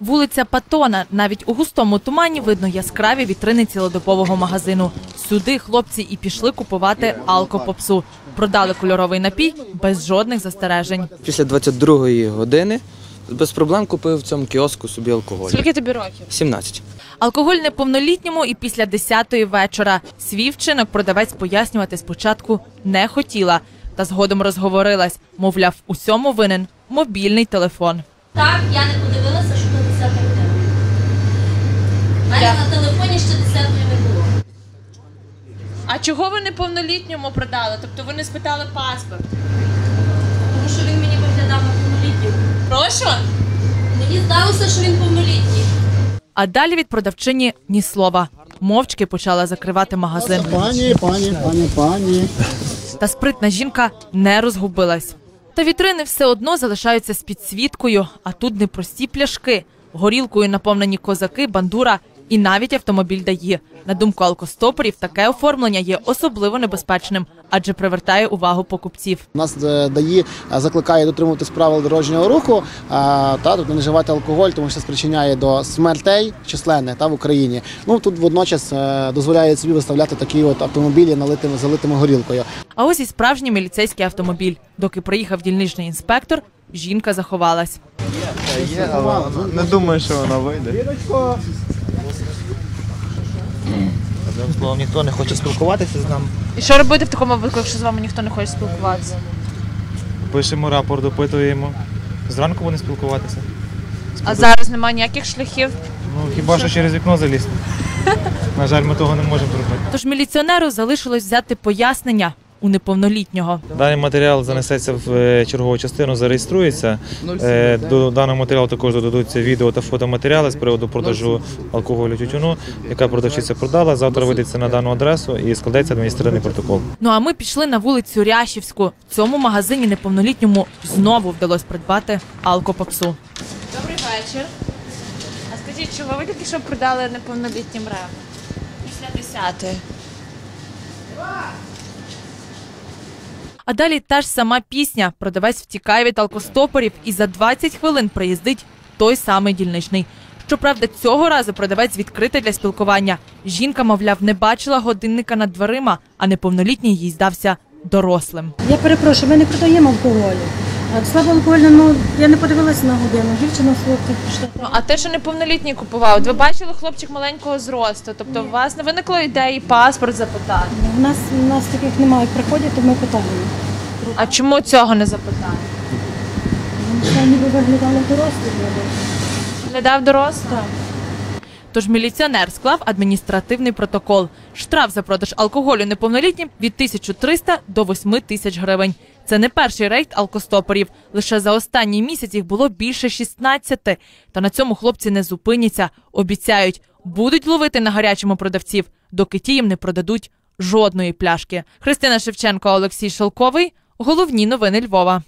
Вулиця Патона. Навіть у густому тумані видно яскраві вітрини цілодобового магазину. Сюди хлопці і пішли купувати алкопопсу. Продали кольоровий напій без жодних застережень. Після 22-ї години без проблем купив в цьому кіоску собі алкоголь. Скільки тобі років? 17. Алкоголь неповнолітньому і після 10-ї вечора. Свій вчинок продавець пояснювати спочатку не хотіла. Та згодом розговорилась. Мовляв, усьому винен мобільний телефон. Так, я не подивилася, що до 10 години. У мене на телефоні ще 10 не було. А чого ви неповнолітньому продали? Тобто ви не спитали паспорт? Тому що він мені виглядав на повнолітнім. Прошу. Мені здалося, що він повнолітній. А далі від продавчині ні слова. Мовчки почала закривати магазин. Пані, пані, пані, пані. Та спритна жінка не розгубилась. Та вітрини все одно залишаються з підсвіткою, а тут не прості пляшки, горілкою наповнені козаки, бандура і навіть автомобіль дає. На думку алкостопорів, таке оформлення є особливо небезпечним, адже привертає увагу покупців. Нас е, ДАІ е, закликає дотримуватись правил дорожнього руху е, та тут не вживати алкоголь, тому що спричиняє до смертей численних та в Україні. Ну тут водночас дозволяє собі виставляти такі от автомобілі налитими залитими горілкою. А ось і справжній міліцейський автомобіль. Доки приїхав дільничний інспектор, жінка заховалась. Є, але не думаю, що вона вийде. Одним словом, ніхто не хоче спілкуватися з нами. І що робити в такому випадку, якщо з вами ніхто не хоче спілкуватися? Пишемо рапорт, опитуємо. Зранку будемо спілкуватися. А зараз немає ніяких шляхів. Ну хіба що через вікно залізти. На жаль, ми того не можемо зробити. Тож міліціонеру залишилось взяти пояснення у неповнолітнього. Даний матеріал занесеться в е, чергову частину, зареєструється. Е, До даного матеріалу також додадуться відео та фотоматеріали з приводу продажу алкоголю тютюну, яка продавчиця продала. Завтра вийдеться на дану адресу і складеться адміністративний протокол. Ну а ми пішли на вулицю Рящівську. В цьому магазині неповнолітньому знову вдалося придбати алкопопсу. Добрий вечір. А скажіть, чого ви тільки що продали неповнолітнім рем? Після десятої. А далі та ж сама пісня. Продавець втікає від алкостопорів і за 20 хвилин приїздить той самий дільничний. Щоправда, цього разу продавець відкритий для спілкування. Жінка, мовляв, не бачила годинника над дверима, а неповнолітній їй здався дорослим. Я перепрошую, ми не продаємо алкоголю. А Слабо алкогольне, ну я не подивилася на годину. Дівчина хлопця пішла. Ну, а те, що неповнолітній купував, ви бачили хлопчик маленького зросту. Тобто, у вас не виникло ідеї паспорт запитати. У нас у нас таких немає. Як приходять, то ми питаємо. А чому цього не запитали? Ну, Це ніби виглядали дорослі. Глядав дорослий? Так. Тож міліціонер склав адміністративний протокол. Штраф за продаж алкоголю неповнолітнім від 1300 до 8 тисяч гривень. Це не перший рейд алкостопорів. Лише за останній місяць їх було більше 16. Та на цьому хлопці не зупиняться. Обіцяють, будуть ловити на гарячому продавців, доки ті їм не продадуть жодної пляшки. Христина Шевченко, Олексій Шелковий. Головні новини Львова.